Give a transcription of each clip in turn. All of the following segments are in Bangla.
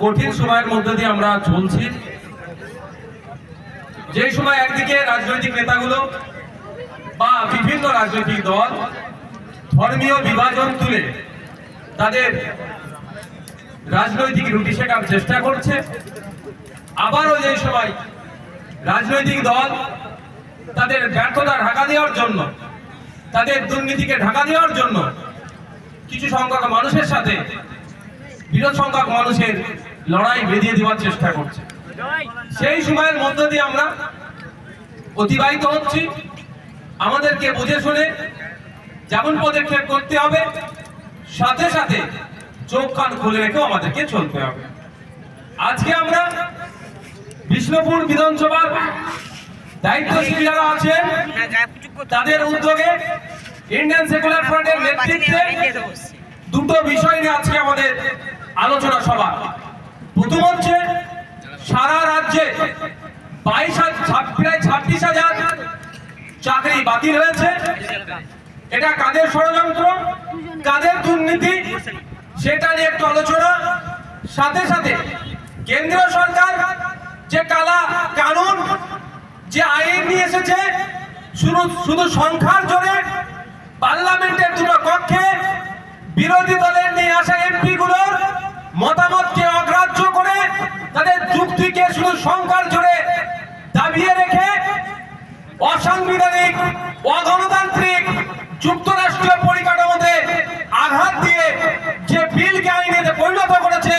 কঠিন সময়ের মধ্যে দিয়ে আমরা চলছি। যে সময় একদিকে রাজনৈতিক নেতাগুলো বা বিভিন্ন রাজনৈতিক দল ধর্মীয় বিভাজন তুলে তাদের রাজনৈতিক রুটি শেখার চেষ্টা করছে, আবারও যে সময় রাজনৈতিক দল তাদের ব্যর্থতা ঢাকা দেওয়ার জন্য, তাদের দুর্নীতিকে ঢাকা দেওয়ার জন্য কিছু সংখ্যক মানুষের সাথে বিরোধ সংখ্যক মানুষের লড়াই বেঁধিয়ে দেওয়ার চেষ্টা করছে। সেই সময়ের মধ্য দিয়ে আমরা অতিবাহিত হচ্ছি। আমাদেরকে বুঝে শুনে যেমন পদক্ষেপ করতে হবে, সাথে সাথে চোখ কান খুলে রেখেও আমাদেরকে চলতে হবে। আজকে আমরা বিষ্ণুপুর বিধানসভার দায়িত্বশীল যারা আছেন, তাদের উদ্যোগে ইন্ডিয়ান সেকুলার ফ্রন্টের নেতৃত্বে দুটো বিষয় নিয়ে আজকে আমাদের আলোচনা সভা। প্রথম হচ্ছে সারা রাজ্যে বাইশ প্রায় ছাব্বিশ হাজার চাকরি বাতিল হয়েছে। এটা কাদের ষড়যন্ত্র? কাদের দুর্নীতি? সেটা নিয়ে একটু আলোচনা। সাথে সাথে কেন্দ্রীয় সরকার যে কালা কানুন, যে আইন নিয়ে এসেছে শুধু শুধু সংখ্যার জোরে পার্লামেন্টের দুটো কক্ষে বিরোধী দলের নিয়ে আসা এমপি গুলোর মতামতকে অগ্রাহ্য করে তাদের যুক্তিকে শুধু সংখ্যার জোরে দাবিয়ে রেখে অসাংবিধানিক, অগণতান্ত্রিক যুক্তরাষ্ট্রীয় পরিকাঠামোতে আঘাত দিয়ে যে বিলকে আইনে পরিণত করেছে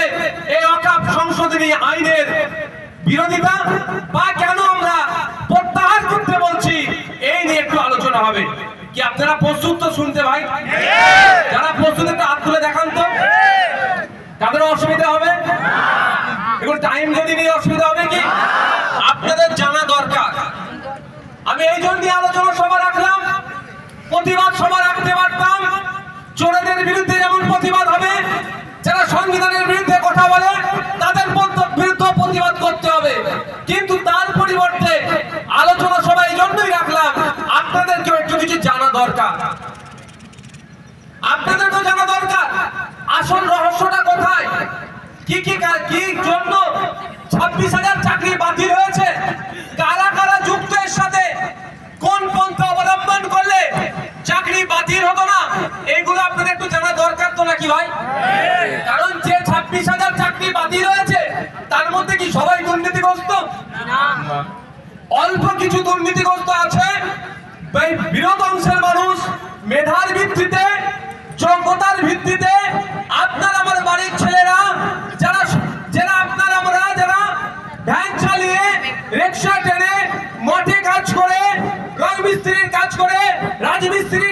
এই অকাপ সংশোধনী আইনের বিরোধিতা, বা কেন আমরা প্রত্যাহার করতে বলছি, এই নিয়ে একটু আলোচনা হবে। কি আপনারা প্রস্তুত তো শুনতে ভাই যারা প্রস্তুত একটা হাত তুলে দেখান তো তাদের অসুবিধা হবে এগুলো টাইম যদি নিয়ে অসুবিধা হবে কি? আপনাদের জানা দরকার। আমি এই জন্য আলোচনা সভা রাখলাম। প্রতিবাদ সভা রাখতে পারতাম। বিরুদ্ধে যেমন প্রতিবাদ হবে, যারা সংবিধানের বিরুদ্ধে কথা বলে, তাদের প্রতিবাদ করতে হবে। কিন্তু তার পরিবর্তে আলোচনা সভা এই জন্যই রাখলাম, আপনাদেরকেও একটু কিছু জানা দরকার। আপনাদেরকেও জানা দরকার, আসল রহস্যটা কোথায়? কি কা- কি জন্য অল্প কিছু দুর্নীতিগ্রস্ত আছে। বিরোধ অংশের মানুষ মেধার ভিত্তিতে, যোগ্যতার ভিত্তিতে আপনার আমার বাড়ির ছেলেরা, যারা যারা আপনার আমরা যারা ভ্যান চালিয়ে রিক্সা টেনে, মাঠে কাজ করে, রং মিস্ত্রির কাজ করে রাজমিস্ত্রির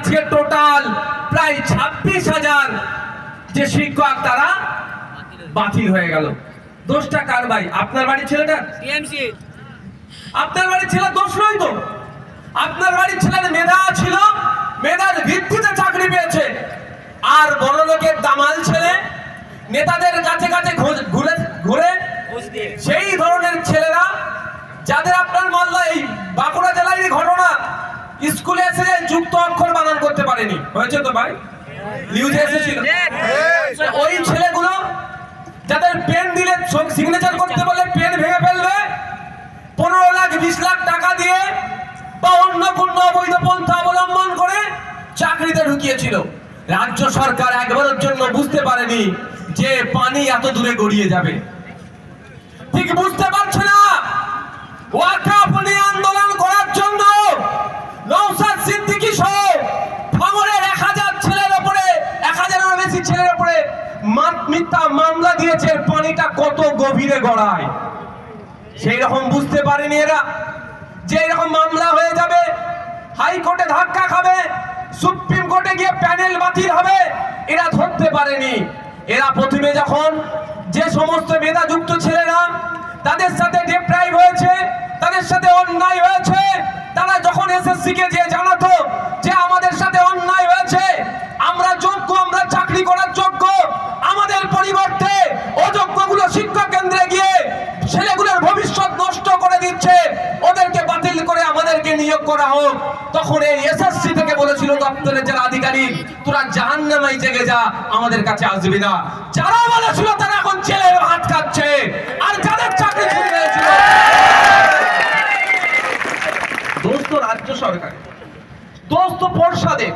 আজকে টোটাল প্রায় ছাব্বিশ হাজার যে শিক্ষক তারা বাতিল হয়ে গেল। দোষটা কার ভাই? আপনার বাড়ির ছেলেটা আপনার বাড়ির ছেলে দোষ নয় তো? আপনার বাড়ির ছেলের মেধা ছিল মেধার ভিত্তিতে চাকরি পেয়েছে। আর বড় লোকের দামাল ছেলে নেতাদের কাছে কাছে ঘুরে ঘুরে সেই ধরনের ছেলেরা যাদের আপনার মালদা এই বাঁকুড়া জেলায় ঘটনা স্কুলে এসে যুক্ত অক্ষর বানান করতে পারেনি। হয়েছে তো ভাই? নিউজে এসেছিল। ওই ছেলেগুলো যাদের পেন দিলে সিগনেচার করতে বললে পেন ভেঙে ফেলবে পনেরো লাখ বিশ লাখ টাকা দিয়ে বা অন্য কোন অবৈধ পন্থা অবলম্বন করে চাকরিতে ঢুকিয়েছিল। রাজ্য সরকার একবারের জন্য বুঝতে পারেনি যে পানি এত দূরে গড়িয়ে যাবে। ঠিক বুঝতে পারছে না। ওয়াকাফ নিয়ে আন্দোলন করার জন্য নৌসাদ সিদ্দিকি সহ ভাঙনের এক হাজার ছেলের ওপরে, এক হাজারেরও বেশি ছেলের ওপরে মিথ্যা মামলা দিয়েছে পানিটা কত গভীরে গড়ায়। সেই রকম বুঝতে পারেনি এরা। যে এরকম মামলা হয়ে যাবে, হাইকোর্টে ধাক্কা খাবে, সুপ্রিম কোর্টে গিয়ে প্যানেল বাতিল হবে, এরা ধরতে পারেনি। এরা প্রথমে যখন যে সমস্ত মেধাযুক্ত ছেলেরা তাদের সাথে ডেপ্রাইভ হয়েছে, তাদের সাথে অন্যায় হয়েছে, তারা এজেন্সিকে যে জানাতো যে আমাদের সাথে অন্যায় হয়েছে, আমরা যোগ্য, আমরা চাকরি করার যোগ্য, আমাদের পরিবর্তে অযোগ্যগুলো শিক্ষা কেন্দ্রে গিয়ে ছেলেগুলোর ভবিষ্যৎ নষ্ট করে দিচ্ছে, ওদেরকে বাতিল করে আমাদেরকে নিয়োগ করা হোক। তখন এই এসএসসি থেকে বলেছিল দপ্তরের যারা আধিকারিক, তোরা জাহান নামাই জেগে যা, আমাদের কাছে আসবি না। যারা বলেছিল তারা এখন ছেলে ভাত খাচ্ছে, আর যাদের চাকরি ছুটি হয়েছিল সরকার। দোস্ত পর্ষদে,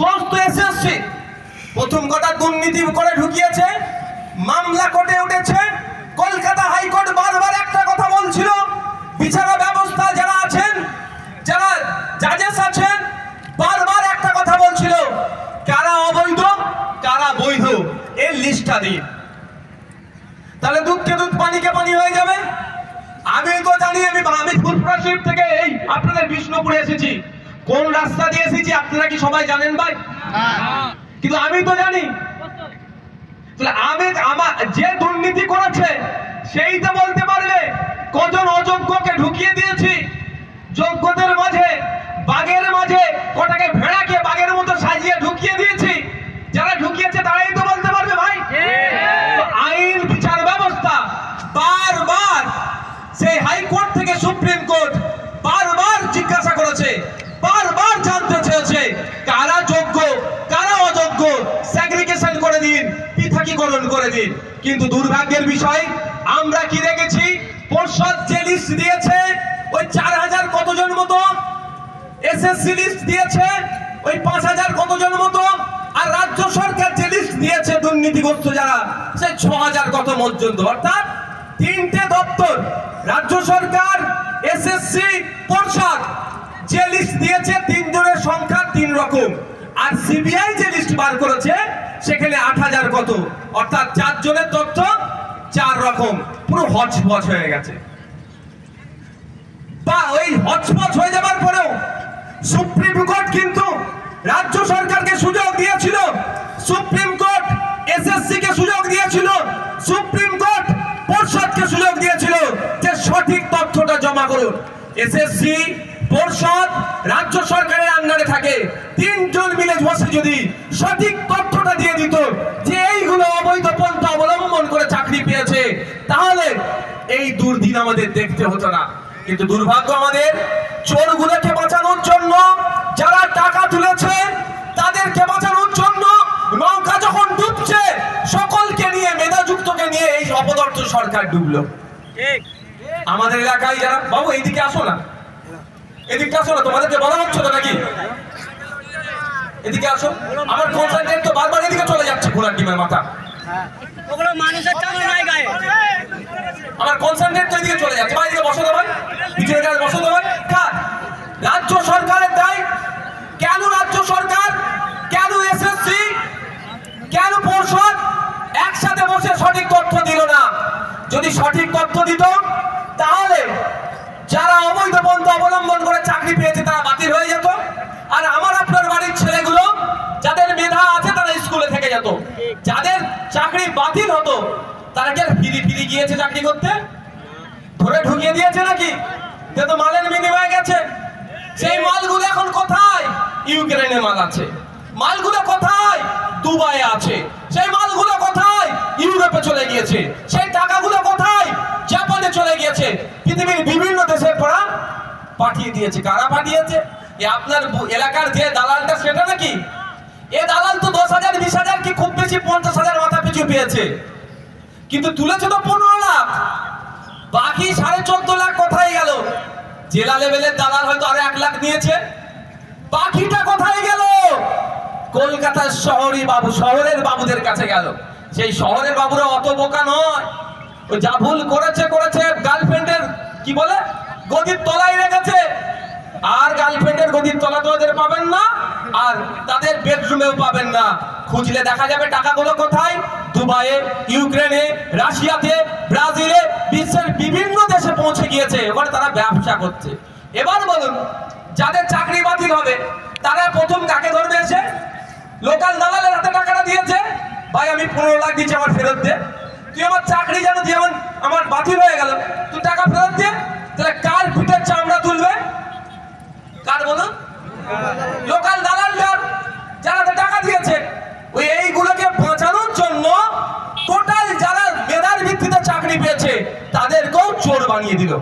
দোস্ত এসএসসি প্রথম কটা দুর্নীতি করে ঢুকিয়েছে, মামলা কোর্টে উঠেছে, কলকাতা হাইকোর্ট বারবার একটা কথা বলছিল, বিচারা ব্যবস্থা যারা আছেন, যারা জাজেস আছেন, বারবার একটা কথা বলছিল, কারা অবৈধ, কারা বৈধ এর লিস্টটা দিন। তাহলে দুধকে দুধ পানিকে পানি হয়ে যাবে। আমি তো জানি আমি আমি ফুলপুরা শরীফ থেকে এই আপনাদের বিষ্ণুপুরে এসেছি। কোন রাস্তা দিয়ে এসেছি আপনারা কি সবাই জানেন ভাই? কিন্তু আমি তো জানি। আমি আমার যে দুর্নীতি করেছে সেই তো বলতে পারবে কজন অযোগ্যকে ঢুকিয়ে দিয়েছি। যোগ্যদের মাঝে, বাঘের মাঝে কটাকে ভেড়াকে বাঘের মতো সাজিয়ে ঢুকিয়ে দিয়েছি। যারা ঢুকিয়েছে তারাই তো বলতে পারবে ভাই তো আইন বিচার ব্যবস্থা বারবার সেই থেকে সুপ্রিম কোর্ট বারবার জিজ্ঞাসা করেছে, বারবার জানতে চেয়েছে, কারা যোগ্য, কারা অযোগ্য? স্যাগ্রিগেশন করে দিন, পৃথকীকরণ করে দিন। কিন্তু দুর্ভাগ্যের বিষয়, আমরা কি দেখেছি? পর্ষদ যে লিস্ট দিয়েছে, ওই চার হাজার কতজন মতো? এসএসসি লিস্ট দিয়েছে, ওই পাঁচ হাজার কতজন মতো? আর রাজ্য সরকার যে লিস্ট দিয়েছে দুর্নীতিগ্রস্ত যারা, সে ছ হাজার কত পর্যন্ত অর্থাৎ তিনটে দপ্তর, রাজ্য সরকার এসএসসি পর্ষদ যে লিস্ট দিয়েছে তিনজনের সংখ্যা তিন রকম। আর সিবিআই যে লিস্ট বার করেছে, সেখানে আট হাজার কত? অর্থাৎ চারজনের তথ্য চার রকম। পুরো হচপচ হয়ে গেছে। বা ওই হচপচ হয়ে যাবার পরেও সুপ্রিম কোর্ট কিন্তু রাজ্য সরকারকে সুযোগ দিয়েছিল। সুপ্রিম কোর্ট এসএসসি কে সুযোগ দিয়েছিল। সুপ্রিম কোর্ট পর্ষদকে সুযোগ দিয়েছিল যে সঠিক তথ্যটা জমা করুন। এসএসসি পর্ষদ রাজ্য সরকারের আন্ডারে থাকে। তিনজন মিলে বসে যদি সঠিক তথ্যটা দিয়ে দিত যে এইগুলো অবৈধ পন্থা অবলম্বন করে চাকরি পেয়েছে, তাহলে এই দুর্দিন আমাদের দেখতে হতো না। কিন্তু দুর্ভাগ্য আমাদের, চোরগুলোকে বাঁচানোর জন্য যারা টাকা তুলেছে এই অপদর্থ সরকার ডুবলো। আমাদের এলাকায় যারা বাবু এইদিকে আসো না। এদিকে আসো না তোমাদেরকে বলা হচ্ছে তো নাকি? এদিকে আসো। আমার কনসেন্ট্রেট তো বারবার এদিকে চলে যাচ্ছে ঘোড়ার ডিমের মাথা। ওগুলো মানুষের চামড়া নাই গায়ে। আমার কনসেন্ট্রেট তো এদিকে চলে যাচ্ছে। এদিকে বসো তো পিছনে কাজ বসো ভাই কার? রাজ্য সরকারের দায়। কেন রাজ্য সরকার? কেন এসএসসি কেন পর্ষদ একসাথে বসে সঠিক তথ্য দিল না? যদি সঠিক তথ্য দিত, তাহলে যারা অবৈধ পন্থা অবলম্বন করে চাকরি পেয়েছে, তারা বাতিল হয়ে যেত। আর আমার আপনার বাড়ির ছেলেগুলো, যাদের মেধা আছে, তারা স্কুলে থেকে যেত। যাদের চাকরি বাতিল হতো, তারা কি ফিরি ফিরি গিয়েছে চাকরি করতে? ধরে ঢুকিয়ে দিয়েছে নাকি? তো মালের বিনিময়ে গেছে। সেই মালগুলো এখন কোথায়? ইউক্রেনে মাল আছে। মালগুলো কোথায়? দুবাইয়ে আছে। সেই মালগুলো কোথায়? ইউরোপে চলে গিয়েছে। সেই টাকাগুলো কোথায়? জাপানে চলে গিয়েছে। পৃথিবীর বিভিন্ন দেশের পড়া পাঠিয়ে দিয়েছে। কারা পাঠিয়েছে? এ আপনার এলাকার যে দালালটা, সেটা নাকি? এ দালাল তো দশ হাজার, বিশ হাজার কি খুব বেশি পঞ্চাশ হাজার মাথা পিছু পেয়েছে। কিন্তু তুলেছে তো পনেরো লাখ। বাকি সাড়ে চোদ্দ লাখ কোথায় গেল? জেলা লেভেলের দালাল হয়তো আরও এক লাখ নিয়েছে। বাকিটা কোথায় গেল? কলকাতার শহরই বাবু, শহরের বাবুদের কাছে গেল। সেই শহরের বাবুরা অত বোকা নয়। ও যা ভুল করেছে করেছে, গার্লফ্রেন্ডের, কি বলে? গদির তলায় রেখেছে। আর গার্লফ্রেন্ডের গদির তলা ওদের পাবেন না, আর তাদের বেডরুমেও পাবেন না। খুঁজলে দেখা যাবে টাকাগুলো কোথায়? দুবাইয়ে, ইউক্রেনে, রাশিয়াতে, ব্রাজিলে, বিশ্বের বিভিন্ন দেশে পৌঁছে গিয়েছে। এবার তারা ব্যবসা করছে। এবার বলুন, যাদের চাকরি বাতিল হবে, তারা প্রথম কাকে ধরবে এসে? লোকাল দালালের হাতে টাকাটা দিয়েছে। ভাই আমি পনেরো লাখ দিচ্ছি আমার ফেরত দে। তুই আমার চাকরি যেন তুই আমার আমার বাতিল হয়ে গেল। তুই টাকা ফেরত দে তাহলে কার পিঠের চামড়া তুলবে? কার বলুন লোকাল দালালদার যারা তো টাকা দিয়েছে। ওই এইগুলোকে বাঁচানোর জন্য টোটাল যারা মেধার ভিত্তিতে চাকরি পেয়েছে তাদেরকেও চোর বানিয়ে দিল।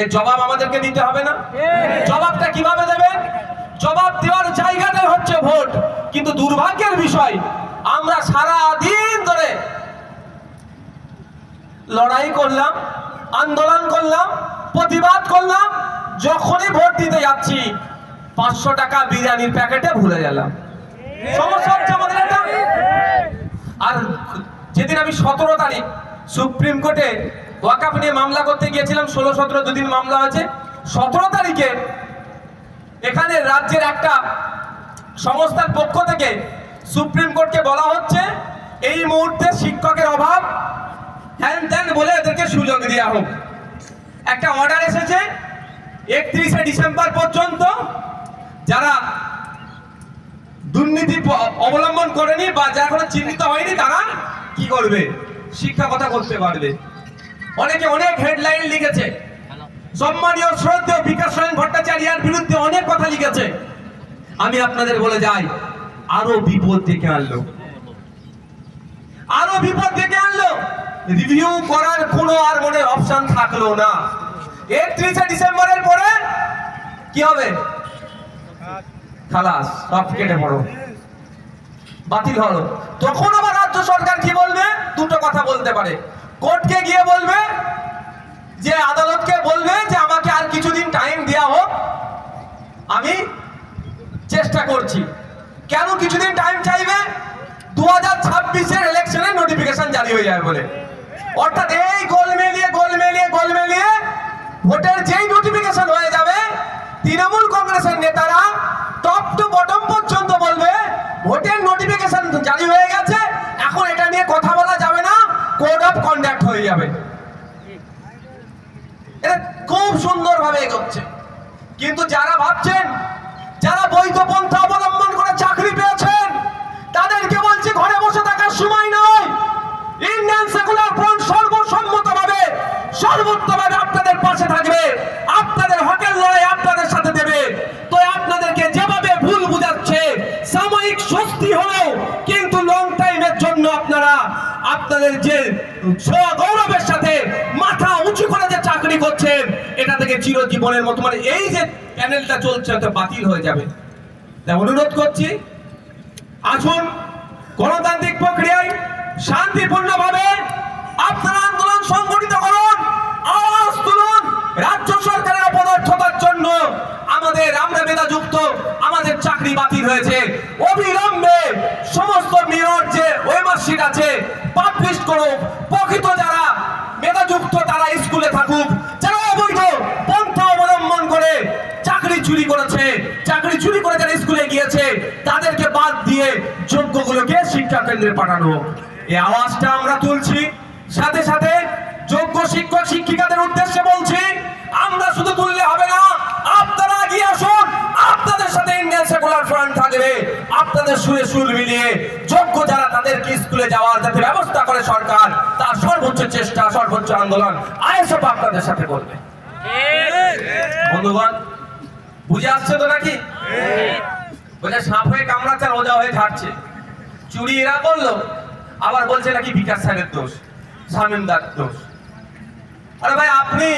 এর জবাব আমাদেরকে দিতে হবে না। জবাবটা কীভাবে দেবেন জবাব দেওয়ার জায়গাটাই হচ্ছে ভোট। কিন্তু দুর্ভাগ্যের বিষয়, আমরা সারা দিন ধরে লড়াই করলাম, আন্দোলন করলাম, প্রতিবাদ করলাম, যখনই ভোট দিতে যাচ্ছি, পাঁচশো টাকা বিরিয়ানির প্যাকেটে ভুলে গেলাম। সমস্যা হচ্ছে আমাদের আর যেদিন আমি সতেরো তারিখ সুপ্রিম কোর্টে ওয়াকাফ নিয়ে মামলা করতে গিয়েছিলাম, ষোলো সতেরো দুদিন মামলা হয়েছে, সতেরো তারিখে এখানে রাজ্যের একটা সংস্থার পক্ষ থেকে সুপ্রিম কোর্টকে বলা হচ্ছে, এই মুহূর্তে শিক্ষকের অভাব হ্যান ত্যান বলে এদেরকে সুযোগ দেওয়া হোক। একটা অর্ডার এসেছে, একত্রিশে ডিসেম্বর পর্যন্ত যারা দুর্নীতি অবলম্বন করেনি বা যারা কোনো চিহ্নিত হয়নি, তারা কি করবে? শিক্ষকতা করতে পারবে। অনেকে অনেক হেডলাইন লিখেছে। সম্মানীয় শ্রদ্ধেয় বিকাশ রঞ্জন ভট্টাচার্যার বিরুদ্ধে অনেক কথা লিখেছে। আমি আপনাদের বলে যাই, আরও বিপদ ডেকে আনলো। আরও বিপদ ডেকে আনলো। রিভিউ করার কোনো আর মনে অপশন থাকল না। একত্রিশে ডিসেম্বরের পরে কি হবে? খালাস, সব কেটে পড়ো। বাতিল হলো। তখন আবার রাজ্য সরকার কি বলবে? দুটো কথা বলতে পারে। কোর্টকে গিয়ে বলবে যে আদালতকে বলবে যে আমাকে আর কিছুদিন টাইম দেওয়া হোক, আমি চেষ্টা করছি। কেন কিছুদিন টাইম চাইবে? দু হাজার ছাব্বিশের ইলেকশনের নোটিফিকেশন জারি হয়ে যাবে বলে। অর্থাৎ এই গোল মেলিয়ে গোল মেলিয়ে গোল মেলিয়ে ভোটের যেই নোটিফিকেশন হয়ে যাবে, তৃণমূল কংগ্রেসের নেতারা টপ টু বটম পর্যন্ত বলবে, ভোটের নোটিফিকেশন জারি হয়ে গেছে, এখন এটা নিয়ে কথা বলা যাবে না কোড অফ কন্ডাক্ট হয়ে যাবে। এটা খুব সুন্দরভাবে এগোচ্ছে। কিন্তু যারা ভাবছেন, যারা বৈধ পন্থা অবলম্বন করে চাকরি পেয়েছেন, তাদেরকে বলছি ঘরে বসে থাকার সময় নয়। ইন্ডিয়ান সেকুলার ফ্রন্ট সর্বসম্মতভাবে, সর্বোত্তভাবে আপনাদের পাশে থাকবে। আপনাদের হকের লড়াই আপনাদের সাথে দেবে। তো আপনাদেরকে যেভাবে ভুল বুঝাচ্ছে, সাময়িক স্বস্তি হলেও কিন্তু লং টাইমের জন্য আপনারা আপনাদের যে গৌরবের সাথে মাথা উঁচু করে যে করছেন, এটা থেকে চিরজীবনের মতো। মানে এই যে প্যানেলটা চলছে, ওটা বাতিল হয়ে যাবে। তাই অনুরোধ করছি, আসুন, গণতান্ত্রিক প্রক্রিয়ায় শান্তিপূর্ণভাবে আপনারা আন্দোলন সংগঠিত করুন, আওয়াজ তুলুন, রাজ্য সরকারের অপদার্থতার জন্য আমাদের আমরা মেধাযুক্ত, আমাদের চাকরি বাতিল হয়েছে। অবিলম্বে সমস্ত মেয়র যে ওয়েমার্কশিট আছে পাবলিশ করুক। প্রকৃত যারা মেধাযুক্ত তারা স্কুলে থাকুক যারা অবৈধ পন্থা অবলম্বন করে চাকরি চুরি করেছে, চাকরি চুরি করে যারা স্কুলে গিয়েছে, তাদেরকে বাদ দিয়ে যোগ্যগুলোকে শিক্ষা কেন্দ্রে পাঠানো। এই আওয়াজটা আমরা তুলছি সাথে সাথে যোগ্য শিক্ষক শিক্ষিকাদের উদ্দেশ্যে বলছি, আমরা শুধু তুললে হবে না, আপনারা এগিয়ে আসুন, আপনাদের সাথে ইন্ডিয়ান সেকুলার ফ্রন্ট থাকবে আপনাদের সুরে সুর মিলিয়ে যোগ্য যারা তাদেরকে স্কুলে যাওয়ার যাতে ব্যবস্থা করে সরকার সর্বোচ্চ চেষ্টা, সর্বোচ্চ আন্দোলন আইএসএফ আপনাদের সাথে করবে। বন্ধুগণ, বুঝে আসছে তো নাকি? বলে সাপ হয়ে কামড়াচ্ছে আর ওজা হয়ে ঝাড়ছে চুরি এরা করল, আবার বলছে নাকি বিকাশ সাহেবের দোষ শামীমদার দোষ। আরে ভাই, আপনি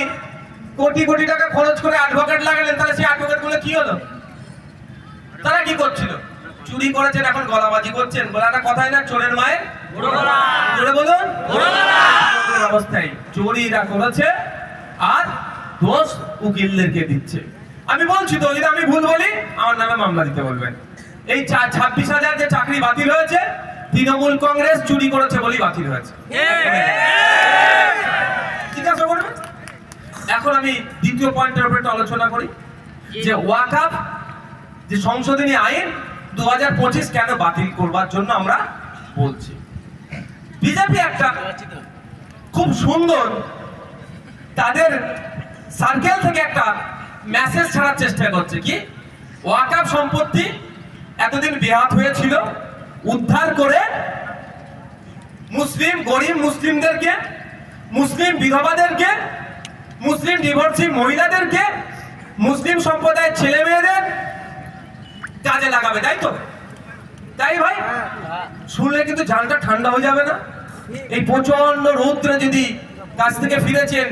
কোটি কোটি টাকা খরচ করে অ্যাডভোকেট লাগালেন, তাহলে সেই অ্যাডভোকেটগুলো কি হলো? তারা কি করছিল? চুরি করেছেন, এখন গলাবাজি করছেন, বলে একটা কথাই না, চোরের মায়ের বলুন। অবস্থায় চুরিরা করেছে আর দোষ উকিলদেরকে দিচ্ছে। আমি বলছি তো যদি আমি ভুল বলি আমার নামে মামলা দিতে বলবেন। এই ছাব্বিশ হাজার যে চাকরি বাতিল হয়েছে তৃণমূল কংগ্রেস চুরি করেছে বলেই বাতিল হয়েছে। জিজ্ঞাসা এখন আমি দ্বিতীয় পয়েন্টের উপরে একটু আলোচনা করি। যে ওয়াকাফ যে সংশোধনী আইন দু হাজার পঁচিশ কেন বাতিল করবার জন্য আমরা বলছি? বিজেপি একটা খুব সুন্দর তাদের সার্কেল থেকে একটা মেসেজ ছাড়ার চেষ্টা করছে কি? ওয়াকাফ সম্পত্তি এতদিন বেহাত হয়েছিল, উদ্ধার করে মুসলিম, গরিব মুসলিমদেরকে, মুসলিম বিধবাদেরকে, মুসলিম ডিভোর্সি মহিলাদেরকে, মুসলিম সম্প্রদায়ের ছেলে মেয়েদের কাজে লাগাবে, তাই তো? তাই ভাই? শুনলে কিন্তু জানটা ঠান্ডা হয়ে যাবে না। এই প্রচণ্ড রৌদ্রে যদি কাজ থেকে ফিরেছেন,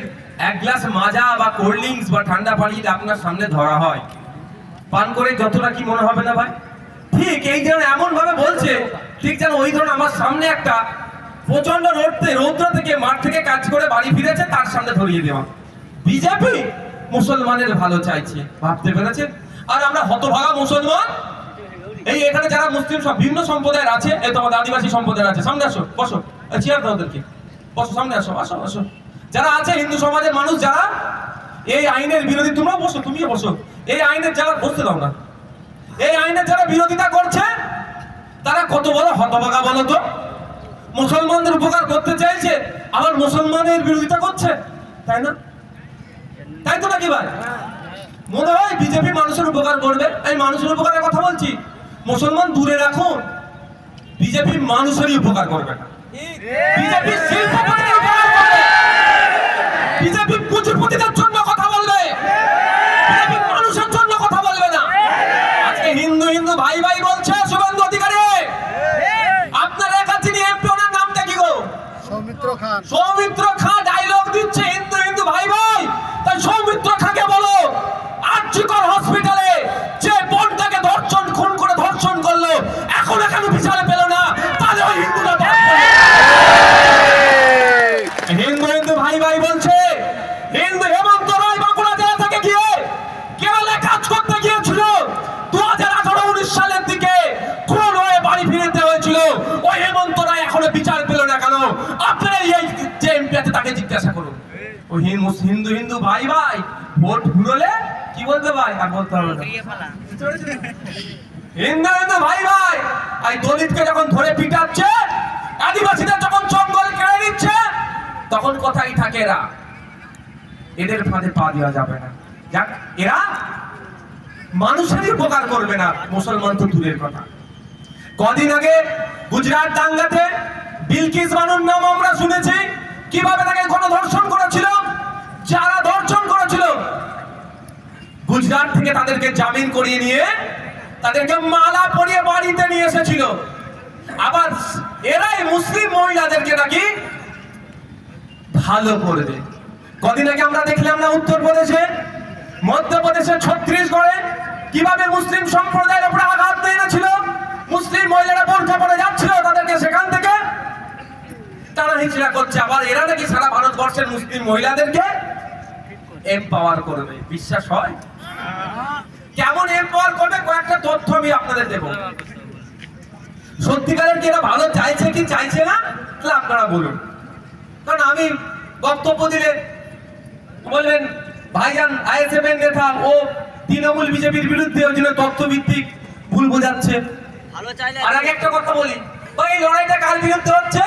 এক গ্লাস মাজা বা কোল্ড ড্রিঙ্কস বা ঠান্ডা পানি আপনার সামনে ধরা হয়, পান করে যতটা কি মনে হবে না ভাই? ঠিক এই যেন এমন ভাবে বলছে, ঠিক যেন ওই ধরুন আমার সামনে একটা প্রচণ্ড রোদতে রৌদ্র থেকে, মাঠ থেকে কাজ করে বাড়ি ফিরেছে, তার সামনে ধরিয়ে দেওয়া। বিজেপি মুসলমানের ভালো চাইছে, ভাবতে পেরেছেন? আর আমরা হতভাগা মুসলমান? এই এখানে যারা মুসলিম সব ভিন্ন সম্প্রদায়ের আছে এই তোমাদের আদিবাসী সম্প্রদায়ের আছে। সামনে আসো, বসো। চেয়ার দাও ওদেরকে। বসো, সামনে আসো আসো আসো। যারা আছে হিন্দু সমাজের মানুষ, যারা এই আইনের বিরোধী, তোমরাও বসো, তুমিও বসো। এই আইনের যারা, বসতে দাও না। এই আইনের যারা বিরোধিতা করছে, তারা কত বড় হতভাগা বলো তো মুসলমানদের উপকার করতে চাইছে, আবার মুসলমানের বিরোধিতা করছে। তাই না? তাই তো নাকি ভাই? মনে হয় বিজেপি মানুষের উপকার করবে। এই মানুষের উপকারের কথা বলছি। মুসলমান দূরে রাখুন। বিজেপি মানুষেরই উপকার করবে না বিজেপি শিল্পপতিদের তাকে জিজ্ঞাসা করুন। ওই হিন্দু হিন্দু ভাই ভাই, ভোট ঘুরলে কি বলতে ভাই? আর বলতে হবে হিন্দু হিন্দু, ভাই ভাই, এই দলিতকে যখন ধরে পিটাচ্ছে, আদিবাসীদের যখন জঙ্গল কেড়ে নিচ্ছে, তখন কথাই থাকে এরা। এদের ফাঁদে পা দেওয়া যাবে না। যাক, এরা মানুষেরই উপকার করবে না। মুসলমান তো দূরের কথা। কদিন আগে গুজরাট দাঙ্গাতে বিলকিস বানুর নাম আমরা শুনেছি। কীভাবে তাকে গণধর্ষণ করেছিল? যারা ধর্ষণ করেছিল? গুজরাট থেকে তাদেরকে জামিন করিয়ে নিয়ে তাদেরকে মালা পরিয়ে বাড়িতে নিয়ে এসেছিল। আবার এরাই মুসলিম মহিলাদেরকে নাকি ভালো করবে। কদিন আগে আমরা দেখলাম না উত্তরপ্রদেশে? মধ্যপ্রদেশে ছত্রিশগড়ে কীভাবে মুসলিম সম্প্রদায়ের উপরে আঘাত এনেছিল মুসলিম মহিলারা বোরখা পরে যাচ্ছিল, তাদেরকে সেখান থেকে তারা হিচড়া করছে। আবার এরা নাকি সারা ভারতবর্ষের মুসলিম মহিলাদেরকে এম্পাওয়ার করবে। বিশ্বাস হয়? কেমন এম্পাওয়ার করবে? কয়েকটা তথ্য আমি আপনাদের দেব। সত্যিকারের কি এরা ভালো চাইছে কি চাইছে না? তাহলে আপনারা বলুন। কারণ আমি বক্তব্য দিলে বলবেন ভাইজান আইএসএফ এর নেতা ও তৃণমূল বিজেপির বিরুদ্ধে ওই জন্য তথ্য ভিত্তিক ভুল বোঝাচ্ছে আর আগে একটা কথা বলি ভাই এই লড়াইটা কার বিরুদ্ধে হচ্ছে?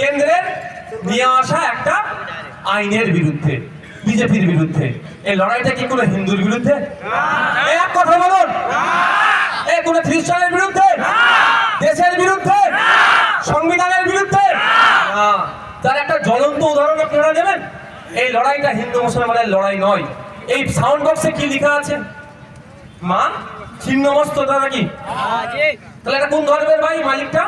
কেন্দ্রের নিয়ে আসা একটা আইনের বিরুদ্ধে বিজেপির বিরুদ্ধে। এই লড়াইটা কি কোনো হিন্দুর বিরুদ্ধে? এক কথা বলুন। এই কোনো খ্রিস্টানের বিরুদ্ধে? দেশের বিরুদ্ধে? সংবিধানের বিরুদ্ধে। তার একটা জ্বলন্ত উদাহরণ আপনারা নেবেন এই লড়াইটা হিন্দু মুসলমানের লড়াই নয়। এই সাউন্ড বক্সে কি লেখা আছে? মা ছিন্নমস্ততা নাকি তাহলে এটা কোন ধর্মের ভাই মালিকটা?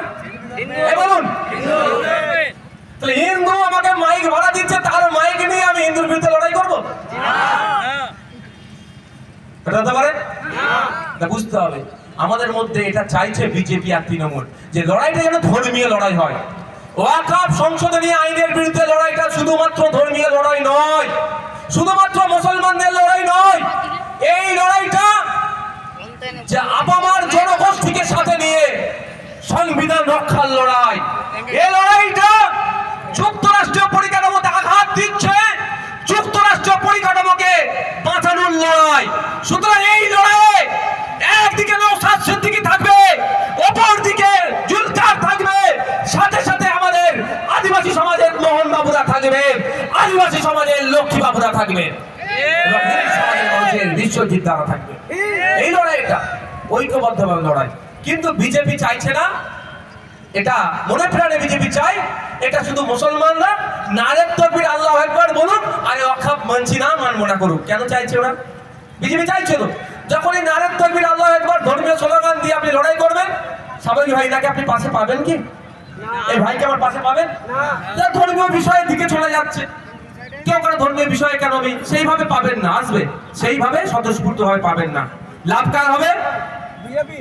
হিন্দু আমাকে মাইক ভাড়া দিচ্ছে, তার মাইক নিয়ে আমি হিন্দুর বিরুদ্ধে লড়াই করব? বুঝতে হবে। আমাদের মধ্যে এটা চাইছে বিজেপি আর তৃণমূল, যে লড়াইটা যেন ধর্মীয় লড়াই হয়। ওয়াকাপ সংশোধনী আইনের বিরুদ্ধে লড়াইটা শুধুমাত্র ধর্মীয় লড়াই নয়, শুধুমাত্র মুসলমানদের লড়াই নয়, এই লড়াইটা যে আপামার জনগোষ্ঠীকে সাথে নিয়ে সংবিধান রক্ষার লড়াই। এই লড়াইটা যুক্তরাষ্ট্রীয় পরিকাঠামোতে আঘাত দিচ্ছে। যুক্তরাষ্ট্রীয় পরিকাঠামোকে বাঁচানোর লড়াই। সুতরাং এই লড়াইয়ে একদিকে নৌসাদ সিদ্দিকি থাকবে অপর দিকে জুলকার থাকবে। সাথে সাথে আমাদের আদিবাসী সমাজের মোহন বাবুরা থাকবে, আদিবাসী সমাজের লক্ষ্মী বাবুরা থাকবে। সমাজের মানুষের বিশ্বজিৎ থাকবে। এই লড়াইটা ঐক্যবদ্ধভাবে লড়াই। কিন্তু বিজেপি চাইছে না। এটা মনে প্রাণে বিজেপি চাই এটা শুধু মুসলমানরা নারের তকবির আল্লাহ একবার বলুন আরে অখাপ মানছি না মানবো না করুক। কেন চাইছে ওরা? বিজেপি চাইছে তো। যখন এই নারের তকবির আল্লাহ একবার ধর্মীয় স্লোগান দিয়ে আপনি লড়াই করবেন স্বাভাবিক ভাইটাকে আপনি পাশে পাবেন কি? এই ভাইকে আমার পাশে পাবেন? ধর্মীয় বিষয়ের দিকে চলে যাচ্ছে। কেউ কারও ধর্মের বিষয়ে কেন আমি সেইভাবে পাবেন না আসবে। সেইভাবে স্বতঃস্ফূর্ত ভাবে পাবেন না। লাভ কার হবে? বিজেপি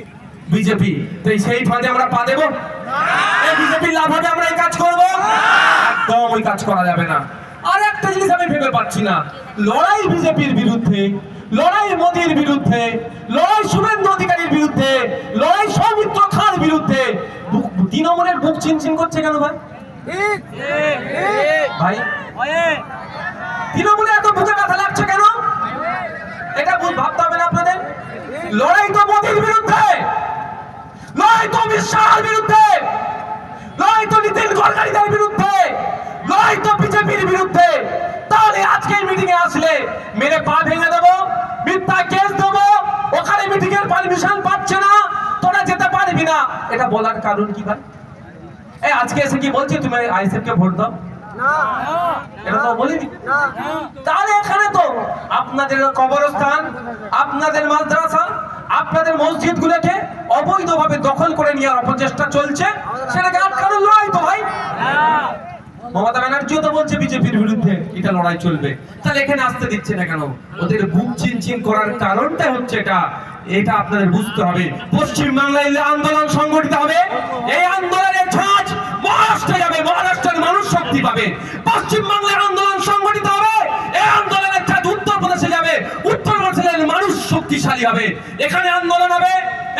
তো এই সেই ফাঁদে আমরা পা দেবো? এই বিজেপির লাভ হবে, আমরা এই কাজ করব? একদম ওই কাজ করা যাবে না। আর একটা জিনিস আমি ভেবে পাচ্ছি না। লড়াই বিজেপির বিরুদ্ধে, লড়াই মোদীর বিরুদ্ধে, লড়াই শুভেন্দু অধিকারীর বিরুদ্ধে, লড়াই সৌমিত্র খান বিরুদ্ধে। বুক- তৃণমূলের বুক চিনচিন করছে কেন ভাই? ভাই, তৃণমূলে এত বুঝে ব্যথা লাগছে কেন? এটা ভাবতে হবে না আপনাদের। লড়াই তো মোদীর বিরুদ্ধে। লড়াই তো অমিত শাহর বিরুদ্ধে লড়াই তো নীতিন গডকারিদের বিরুদ্ধে লড়াই তো বিজেপির বিরুদ্ধে তাহলে আজকে মিটিং এ আসলে মেরে পা ভেঙে দেবো মিথ্যা কেস দেবো ওখানে মিটিং এর পারমিশন পাচ্ছে না তোরা যেতে পারবি না। এটা বলার কারণ কি ভাই? এই আজকে এসে কি বলছে? তুমি আইএসএফ কে ভোট দাও। এটা তো বলিনি? তাহলে এখানে তো আপনাদের কবরস্থান আপনাদের মাদ্রাসা আপনাদের মসজিদ গুলোকে অবৈধভাবে দখল করে নেওয়ার অপচেষ্টা চলছে। সেটাকে আটকানোর লড়াই তো ভাই। মমতা ব্যানার্জিও তো বলছে বিজেপির বিরুদ্ধে এটা লড়াই চলবে। তাহলে এখানে আসতে দিচ্ছে না কেন? ওদের বুক চিনচিন করার কারণটা হচ্ছে এটা। এটা আপনাদের বুঝতে হবে। পশ্চিম বাংলায় আন্দোলন সংগঠিত হবে, এই আন্দোলনের ঝাঁজ মহারাষ্ট্রে যাবে। মহারাষ্ট্রের মানুষ শক্তি পাবে। পশ্চিম বাংলায় আন্দোলন সংগঠিত হবে, এই আন্দোলনের মানুষ শক্তিশালী হবে। এখানে আন্দোলন হবে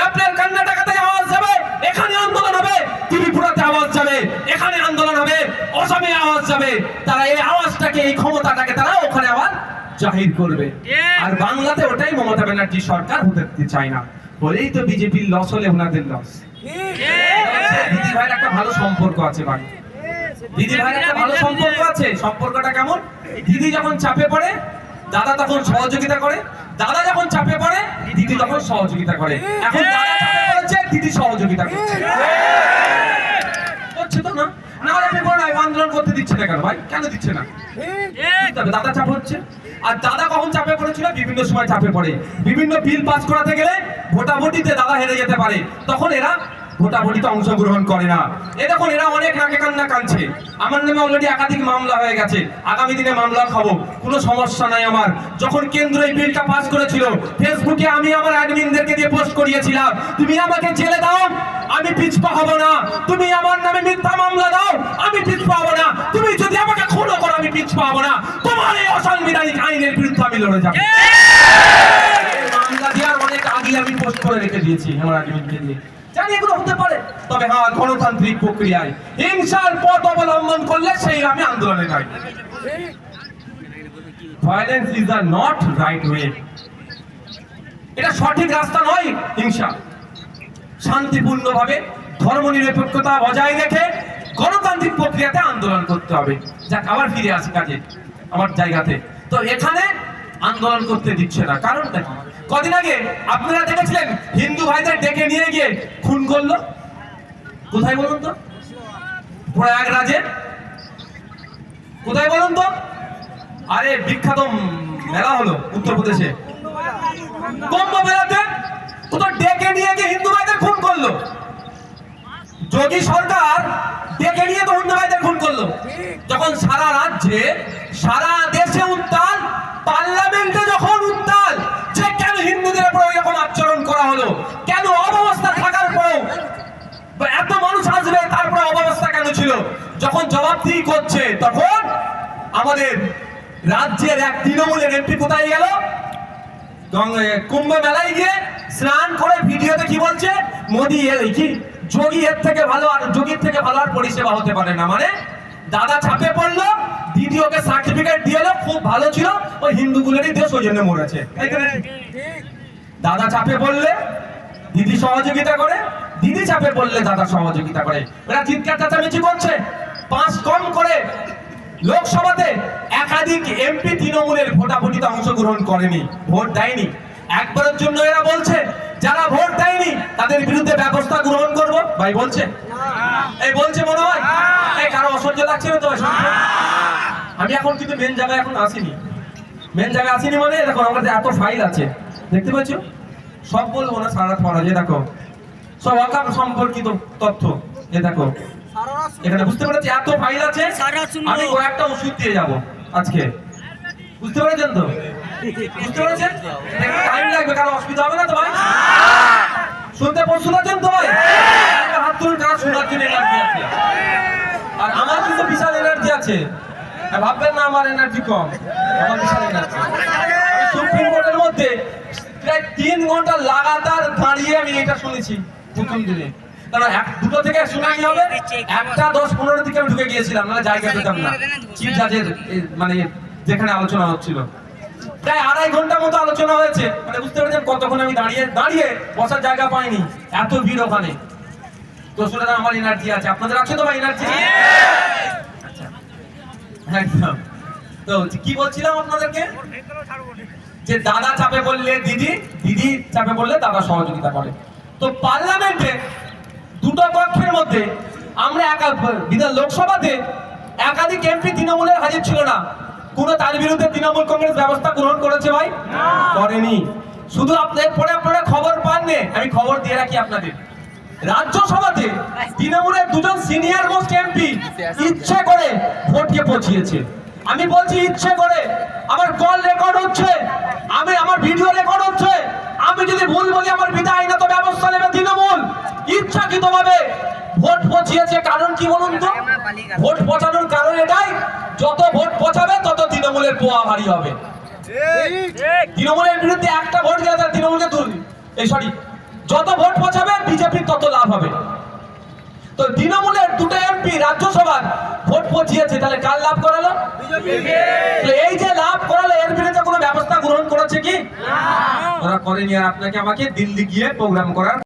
আপনার কর্ণাটকাতে আওয়াজ যাবে এখানে আন্দোলন হবে ত্রিপুরাতে আওয়াজ যাবে এখানে আন্দোলন হবে অসমে আওয়াজ যাবে। তারা এই আওয়াজটাকে এই ক্ষমতাটাকে তারা ওখানে আবার জাহির করবে। আর বাংলাতে ওটাই মমতা ব্যানার্জি সরকার হতে দিতে চায় না। বলেই তো বিজেপির লস হলে ওনাদের লস দিদি ভাইয়ের একটা ভালো সম্পর্ক আছে বাড়ি। দিদি ভাইয়ের একটা ভালো সম্পর্ক আছে সম্পর্কটা কেমন? দিদি যখন চাপে পড়ে দাদা তখন সহযোগিতা করে দাদা যখন চাপে পড়ে দিদি তখন সহযোগিতা করে। এখন দাদা চাপে পড়েছে দিদি সহযোগিতা করছে। করছে তো না? না হলে আপনি বলেন আন্দোলন করতে দিচ্ছে না কেন ভাই? কেন দিচ্ছে না? বুঝতে হবে, দাদা চাপ হচ্ছে। আর দাদা কখন চাপে পড়েছিল? বিভিন্ন সময় চাপে পড়ে। বিভিন্ন বিল পাস করাতে গেলে ভোটাভুটিতে দাদা হেরে যেতে পারে। তখন এরা ভোটাভুটিতে অংশগ্রহণ করে না। এ দেখুন এরা অনেক নাকে কান্না কানছে আমার নামে অলরেডি একাধিক মামলা হয়ে গেছে। আগামী দিনে মামলা খাব। কোনো সমস্যা নাই আমার। যখন কেন্দ্র এই বিলটা পাস করেছিল ফেসবুকে আমি আমার অ্যাডমিনদেরকে দিয়ে পোস্ট করিয়েছিলাম। তুমি আমাকে জেলে দাও আমি পিছপা হব না। তুমি আমার নামে মিথ্যা মামলা দাও আমি পিছপা হব না। তুমি যদি আমাকে খুনও করো আমি পিছপা হব না। তোমার এই অসাংবিধানিক আইনের বিরুদ্ধে আমি লড়ে যাব। এই মামলা দেওয়ার অনেক আগে আমি পোস্ট করে রেখে দিয়েছি আমার অ্যাডমিনকে দিয়ে। জানি এগুলো হতে পারে। তবে হ্যাঁ গণতান্ত্রিক প্রক্রিয়ায় হিংসার পথ অবলম্বন করলে সেই আমি আন্দোলনে যাই। Violence is the not right way এটা সঠিক রাস্তা নয় হিংসা। শান্তিপূর্ণভাবে ধর্মনিরপেক্ষতা বজায় রেখে গণতান্ত্রিক প্রক্রিয়াতে আন্দোলন করতে হবে। যাক, আবার ফিরে আসি কাজে, আমার জায়গাতে। তো এখানে আন্দোলন করতে দিচ্ছে না। কারণটা কি? কদিন আগে আপনারা দেখেছিলেন হিন্দু ভাইদের ডেকে নিয়ে গিয়ে খুন করল? কোথায় বলুন তো? প্রয়াগরাজে। কোথায় বলুন তো? আরে, বিখ্যাত মেলা হলো উত্তরপ্রদেশে। কুম্ভ মেলাতে কোথাও ডেকে নিয়ে গিয়ে হিন্দু ভাইদের খুন করল। যোগী সরকার ডেকে নিয়ে তো হিন্দু ভাইদের খুন করল, যখন সারা রাজ্যে, সারা দেশে উত্তাল, পার্লামেন্টে যখন উত্তাল করা হলো? কেন অবস্থা থাকার পরেও এত মানুষ আসবে, তারপরে অবস্থা কেন ছিল? যখন জবাবদিহি করছে তখন আমাদের রাজ্যের এক তৃণমূলের এমপি কোথায় গেল? কুম্ভ মেলায় গিয়ে স্নান করে ভিডিওতে কি বলছে? মোদি এ- কি? যোগী এর থেকে ভালো আর যোগীর থেকে ভালো আর পরিষেবা হতে পারে না। মানে দাদা ছাপে পড়ল দিদি ওকে সার্টিফিকেট দিয়ে খুব ভালো ছিল, ওই হিন্দুগুলোরই দেশ ওই জন্য মরেছে? দাদা চাপে বললে দিদি সহযোগিতা করে দিদি চাপে পড়লে দাদা সহযোগিতা করে। এরা চিৎকার চেঁচামেচি করছে পাঁচ কম করে। লোকসভাতে একাধিক এমপি তৃণমূলের ভোটাভুটিতে অংশগ্রহণ করেনি ভোট দেয়নি। একবারের জন্য এরা বলছে যারা ভোট দেয়নি তাদের বিরুদ্ধে ব্যবস্থা গ্রহণ করব। ভাই বলছে? এই বলছে মনে হয়? এই কারও অসহ্য লাগছে না তো? আমি এখন কিন্তু মেন জায়গায় এখন আসিনি। মেন জায়গায় আসিনি মানে দেখো আমাদের এত ফাইল আছে। দেখতে পাচ্ছ? সব বলব না সারা পড়া যে দেখো সব অকাম সম্পর্কিত তথ্য। এ দেখো এখানে বুঝতে পেরেছি এত ফাইল আছে। আমি কয়েকটা ওষুধ দিয়ে যাব আজকে। বুঝতে পেরেছেন তো? বুঝতে পেরেছেন? টাইম লাগবে কারও অসুবিধা হবে না তো ভাই? শুনতে পর শুনেছেন তো ভাই? হাত তুলুন কারও শোনার জন্য এনার্জি আছে? আর আমার কিন্তু বিশাল এনার্জি আছে। ভাববেন না আমার এনার্জি কম। আমার বিশাল এনার্জি সুপ্রিম কোর্টের মধ্যে প্রায় তিন ঘণ্টা লাগাতার দাঁড়িয়ে আমি এটা শুনেছি প্রথম দিনে। কারণ এক দুটো থেকে শুনানি হবে? একটা দশ পনেরো দিকে আমি ঢুকে গিয়েছিলাম না জায়গা পেতাম না। চিফ জাজের মানে যেখানে আলোচনা হচ্ছিল। প্রায় আড়াই ঘণ্টা মতো আলোচনা হয়েছে। মানে বুঝতে পেরেছেন কতক্ষণ আমি দাঁড়িয়ে দাঁড়িয়ে বসার জায়গা পাইনি। এত ভিড় ওখানে। তো সুতরাং আমার এনার্জি আছে। আপনাদের আছে তো ভাই এনার্জি একদম। তো কি বলছিলাম আপনাদেরকে? যে দাদা চাপে বললে দিদি দিদি চাপে বললে দাদা সহযোগিতা করে। তো পার্লামেন্টে দুটো পক্ষের মধ্যে আমরা একা বিধান লোকসভাতে একাধিক এমপি তৃণমূলের হাজির ছিল না। কোনো তার বিরুদ্ধে তৃণমূল কংগ্রেস ব্যবস্থা গ্রহণ করেছে ভাই? করেনি। শুধু আপনাদের পরে আপনারা খবর পাননি আমি খবর দিয়ে রাখি আপনাদের। রাজ্যসভাতে তৃণমূলের দুজন সিনিয়র মোস্ট এমপি ইচ্ছে করে ভোটকে পচিয়েছে আমি বলছি ইচ্ছে করে। আমার কল রেকর্ড হচ্ছে। আমি আমার ভিডিও রেকর্ড হচ্ছে। আমি যদি ভুল বলি আমার আইনত ব্যবস্থা নেবে তৃণমূল। ইচ্ছাকৃতভাবে ভোট পচিয়েছে, কারণ কি বলুন তো? ভোট পচানোর কারণ এটাই, যত ভোট পচাবে, তত তৃণমূলের পোয়া ভারী হবে। তৃণমূলের বিরুদ্ধে একটা ভোট গেলে তার তৃণমূলকে তুল এই সরি যত ভোট পচাবে, বিজেপির তত লাভ হবে। তো তৃণমূলের দুটো এমপি রাজ্যসভার ভোট পচিয়েছে তাহলে কার লাভ করালো? এই যে লাভ করালো এর বিরুদ্ধে কোনো ব্যবস্থা গ্রহণ করেছে কি? ওরা করেনি আর আপনাকে আমাকে দিল্লি গিয়ে প্রোগ্রাম করার